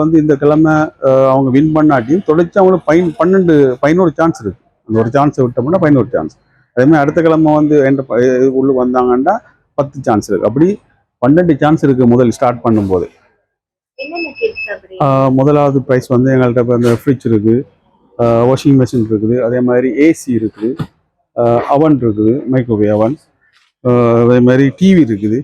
வந்து இந்த கிழமை அவங்க வின் பண்ணாட்டியும் தொடர்ச்சி அவங்களுக்கு பயன் பன்னெண்டு பதினோரு சான்ஸ் இருக்கு. அந்த ஒரு சான்ஸ் விட்டோம்னா பதினோரு சான்ஸ் அதே மாதிரி அடுத்த கிழமை வந்து என்ற உள்ள வந்தாங்கன்னா பத்து சான்ஸ் இருக்கு. அப்படி பன்னெண்டு சான்ஸ் இருக்கு முதல் ஸ்டார்ட் பண்ணும்போது. முதலாவது ப்ரைஸ் வந்து எங்கள்கிட்ட இப்போ இந்த ஃப்ரிட்ஜ் இருக்குது. வாஷிங் மிஷின் இருக்குது. அதே மாதிரி ஏசி இருக்குது. அவன் இருக்குது. மைக்ரோவேவ் அவன் அதே மாதிரி டிவி இருக்குது.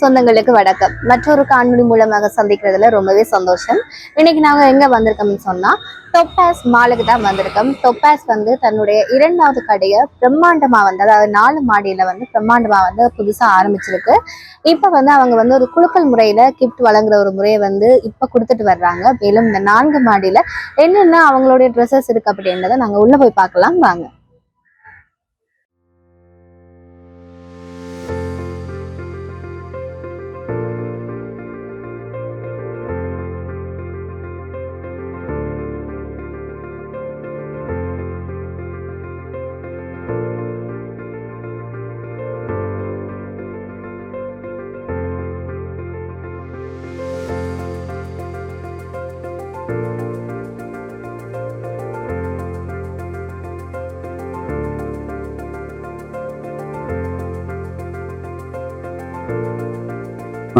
சொந்தங்களுக்கு வணக்கம். மற்றொரு காணொளி மூலமாக சந்திக்கிறதுல ரொம்பவே சந்தோஷம். இன்னைக்கு நாங்கள் எங்கே வந்திருக்கோம்னு சொன்னால் டொப்பாஸ் மாலுக்கு தான் வந்திருக்கோம். டொப்பாஸ் வந்து தன்னுடைய இரண்டாவது கடையை பிரம்மாண்டமாக வந்து அதாவது நாலு மாடியில் வந்து பிரம்மாண்டமாக வந்து புதுசாக ஆரம்பிச்சிருக்கு. இப்போ வந்து அவங்க வந்து ஒரு குலுக்கல் முறையில் கிஃப்ட் வழங்குற ஒரு முறையை வந்து இப்போ கொடுத்துட்டு வர்றாங்க. மேலும் இந்த நான்கு மாடியில் என்னென்ன அவங்களுடைய ட்ரெஸ்ஸஸ் இருக்குது அப்படின்றத நாங்கள் உள்ளே போய் பார்க்கலாம். வாங்க.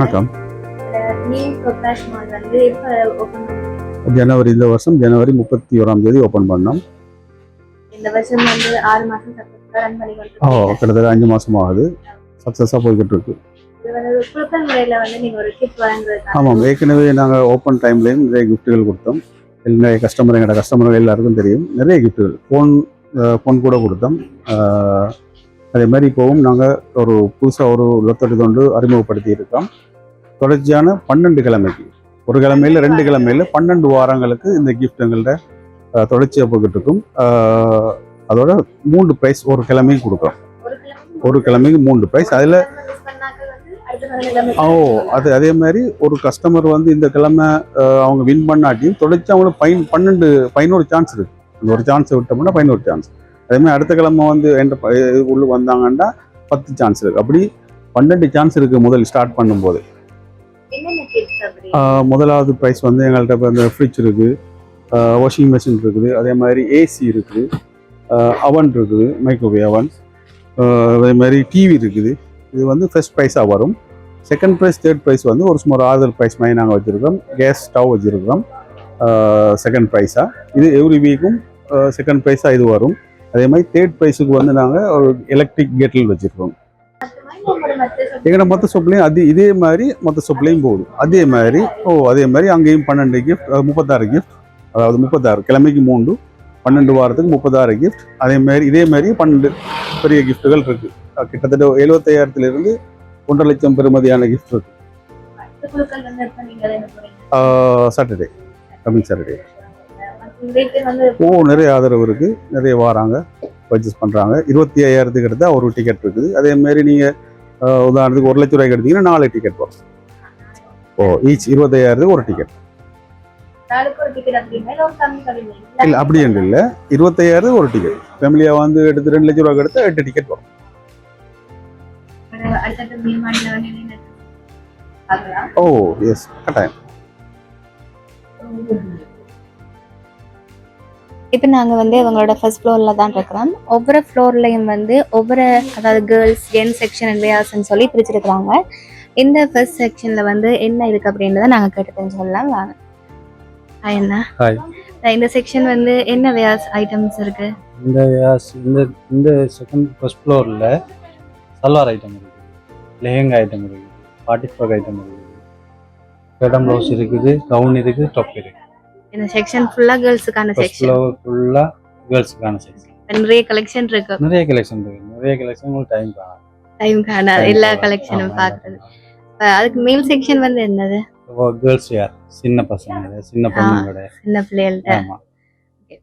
வணக்கம். ஜனவரி இந்த வருஷம் ஜனவரி முப்பத்தி ஓராம் தேதி ஓப்பன் பண்ணோம். ஓ கிட்டத்தட்ட அஞ்சு மாசம் ஆகுது. சக்ஸஸாக போய்கிட்டு இருக்கு ஆமாம் ஏற்கனவே நாங்கள் ஓப்பன் டைம்லேயும் நிறைய கிஃப்ட்டுகள் கொடுத்தோம். நிறைய கஸ்டமர் எங்களோட கஸ்டமர்கள் எல்லாருக்கும் தெரியும். நிறைய கிஃப்ட்டுகள் ஃபோன் ஃபோன் கூட கொடுத்தோம். அதே மாதிரி இப்போவும் நாங்கள் ஒரு புதுசாக ஒரு லொத்தடி தொண்டு அறிமுகப்படுத்தி இருக்கோம் தொடர்ச்சியான பன்னெண்டு கிழமைக்கு. ஒரு கிழமையில ரெண்டு கிழமையில பன்னெண்டு வாரங்களுக்கு இந்த gift எங்கள்கிட்ட அஹ், தொடர்ச்சியா போய்கிட்டு இருக்கும் அதோட மூன்று ப்ரைஸ் ஒரு கிழமைக்கு கொடுக்குறோம் ஒரு கிழமை ஒரு கிழமைக்கு மூன்று ப்ரைஸ் அதில் ஓ அது அதே மாதிரி ஒரு கஸ்டமர் வந்து இந்த கிழமை அவங்க வின் பண்ணாட்டியும் தொடர்ச்சி அவங்களுக்கு பயன் பன்னெண்டு பதினோரு சான்ஸ் இருக்கு. அந்த ஒரு சான்ஸ் விட்டோம்னா பதினோரு சான்ஸ் அதே மாதிரி அடுத்த கிழமை வந்து என்ற உள்ள வந்தாங்கன்னா பத்து சான்ஸ் இருக்கு. அப்படி பன்னெண்டு சான்ஸ் இருக்கு முதல் ஸ்டார்ட் பண்ணும்போது. முதலாவது ப்ரைஸ் வந்து எங்கள்கிட்ட இப்போ இந்த ஃப்ரிட்ஜ் இருக்குது. வாஷிங் மிஷின் இருக்குது. அதே மாதிரி ஏசி இருக்குது. அவன் இருக்குது. மைக்ரோவேவ் அவன் அதே மாதிரி டிவி இருக்குது. இது வந்து ஃபர்ஸ்ட் ப்ரைஸாக வரும். செகண்ட் ப்ரைஸ் தேர்ட் ப்ரைஸ் வந்து ஒரு சுமார் ஆறுதல் ப்ரைஸ் மாதிரி நாங்கள் வச்சுருக்கோம் கேஸ் ஸ்டவ் வச்சுருக்கோம் செகண்ட் ப்ரைஸாக இது எவ்ரி வீக்கும் செகண்ட் ப்ரைஸாக இது வரும். அதே மாதிரி தேர்ட் ப்ரைஸுக்கு வந்து நாங்கள் ஒரு எலக்ட்ரிக் கேட்டில் வச்சுருக்கோம் உங்களோட மத்த சொப்புலையும் அது இதே மாதிரி மொத்த சொப்புலையும் போகுது அதே மாதிரி ஓ அதே மாதிரி அங்கேயும் பன்னெண்டு கிஃப்ட் முப்பத்தாறு கிஃப்ட் அதாவது முப்பத்தாறு கிழமைக்கு மூன்று பன்னெண்டு வாரத்துக்கு முப்பத்தாறு கிஃப்ட் அதே மாதிரி இதே மாதிரி பன்னெண்டு பெரிய கிஃப்ட்டுகள் இருக்கு. அஹ் கிட்டத்தட்ட எழுபத்தையாயிரத்துல இருந்து ஒன்றரை லட்சம் பெறுமதியான கிஃப்ட் இருக்கு. அடுத்த குலுக்கல் வந்து எப்ப நீங்க என்ன போறீங்க சாட்டர்டே கமிங் சாட்டர்டே ஓ நிறைய ஆதரவு இருக்கு. நிறைய வராங்க பர்ச்சேஸ் பண்றாங்க. இருபத்தி ஐயாயிரத்துக்கு எடுத்தா ஒரு டிக்கெட் இருக்குது. அதே மாதிரி நீங்க அஹ், உதாரணத்துக்கு ஒரு லட்ச ரூபாய்க்கு எடுத்தீங்கன்னா நாலு டிக்கெட் வரும். ஓ ஈச் இருபத்தையாயிரத்துக்கு ஒரு டிக்கெட் இல்ல அப்படி என்று இல்ல. இருபத்தையாயிரம் ஒரு டிக்கெட் ஃபேமிலியா வந்து எடுத்து ரெண்டு லட்ச ரூபாய்க்கு எடுத்தா எட்டு டிக்கெட் வரும். ஓ எஸ் கட்டாயம். இப்போ நாங்கள் வந்து இவங்களோட ஃபர்ஸ்ட் ஃப்ளோரில் தான் இருக்கிறோம். ஒவ்வொரு ஃப்ளோர்லையும் வந்து ஒவ்வொரு அதாவது கேர்ள்ஸ் ஜென்ஸ் செக்ஷன் அண்ட் வேர்ஸ்ன்னு சொல்லி பிரிச்சிருக்கிறாங்க. இந்த ஃபர்ஸ்ட் செக்ஷனில் வந்து என்ன இருக்குது அப்படின்றத நாங்கள் கேட்டு தெரிஞ்சுக்கொள்ளலாம் வாங்க. Hi. இந்த செக்ஷன் வந்து என்ன வேர்ஸ் ஐட்டம்ஸ் இருக்கு? இந்த yes, இந்த இந்த செகண்ட் ஃபர்ஸ்ட் ஃப்ளோரில் சல்வார் ஐட்டம் இருக்குது லெஹெங்கா ஐட்டம் இருக்குது பார்ட்டி ஃப்ராக் ஐட்டம் இருக்குது ஸ்கர்டம் ப்ளவுஸ் இருக்குது கவுன் இருக்குது டாப் இருக்குது இந்த செக்ஷன் ஃபுல்லா கேர்ள்ஸுக்கான செக்ஷன் ஃபுல்லாக கேர்ள்ஸுக்கான செக்ஷன் நிறைய கலெக்ஷன் இருக்கு. நிறைய கலெக்ஷன் இருக்கு. நிறைய கலெக்ஷன் உங்களுக்கு டைம் காணும் டைம் காண எல்லா கலெக்ஷனும் பாக்குறது. அதுக்கு மேல் செக்ஷன் வந்து என்னது? கேர்ள்ஸ் யார் சின்ன பசங்க சின்ன பொண்ணுங்களோட. சின்ன பிள்ளைகள்ட்ட. ஆமா.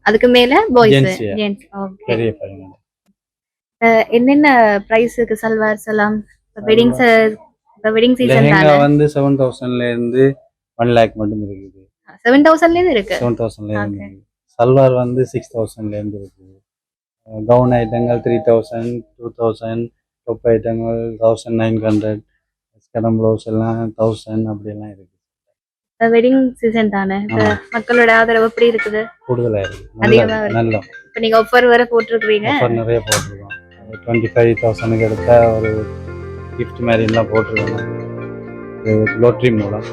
அதுக்கு மேல பாய்ஸ். ஜென்ஸ் ஓகே பெரிய பையங்க என்னென்ன பிரைஸுக்கு சல்வார்ஸ் எல்லாம் வெட்டிங் இப்ப வெட்டிங் சீசன் வந்து செவன் தௌசண்ட்ல இருந்து ஒன் லேக் மட்டும் இருக்குது. செவன் தௌசண்ட்ல இருந்து இருக்கு. செவன் தௌசண்ட்ல இருந்து Okay. இருக்குது. சல்வார் வந்து சிக்ஸ் தௌசண்ட்ல இருந்து இருக்குது கவுன் ஐட்டங்கள் three thousand two thousand top ஐட்டங்கள் தௌசண்ட் நைன் ஹண்ட்ரட் ஸ்கடம் ப்ளவுஸ் எல்லாம் தௌசண்ட் அப்படியெல்லாம் இருக்கு. வெட்டிங் சீசன் தானே. மக்களோட ஆதரவு எப்படி இருக்குது? கூடுதலா இருக்கு. நல்ல. இப்ப நீங்க ஆஃபர் வேற போட்டிருக்கீங்க ஆஃபர் நிறைய போட்டிருக்கோம். டுவெண்ட்டி ஃபைவ் தௌசண்ட்க்கு எடுத்தா ஒரு கிஃப்ட் மாதிரி எல்லாம் போட்டிருக்கோம் லோட்ரி மூலம்.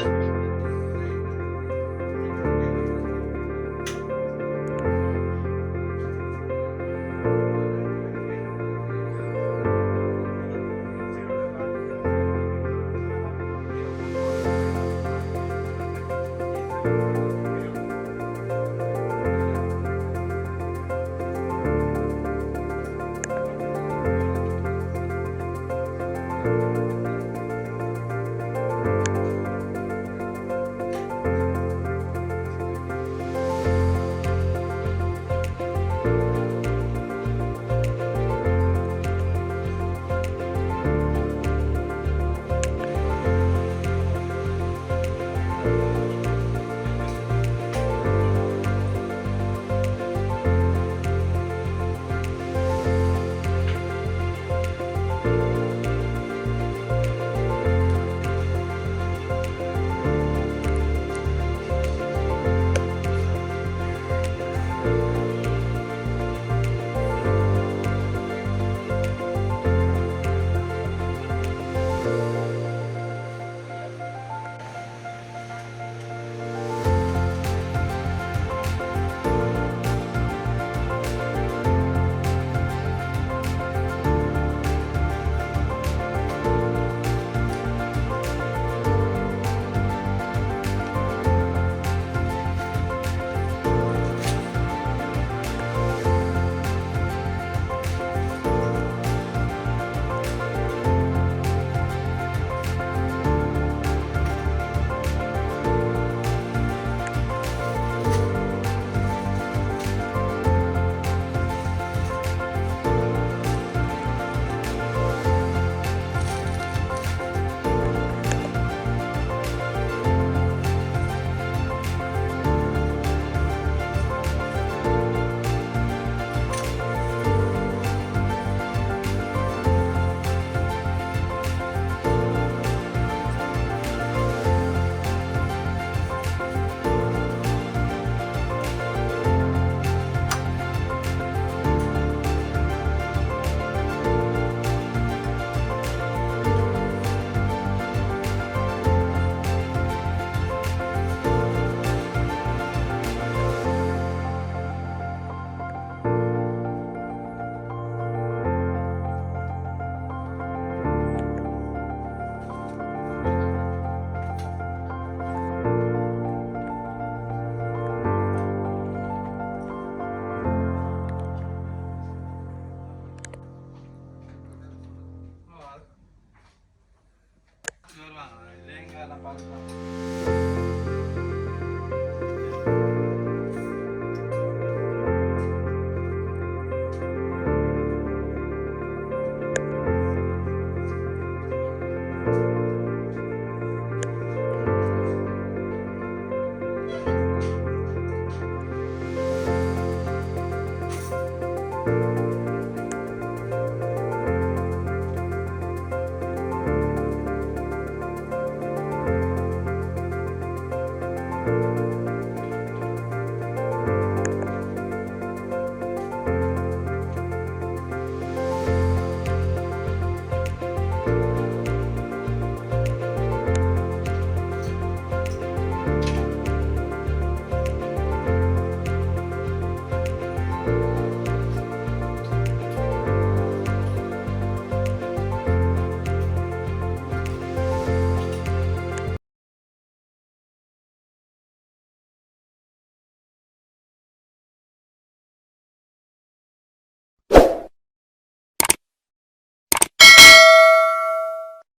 hermano. Venga.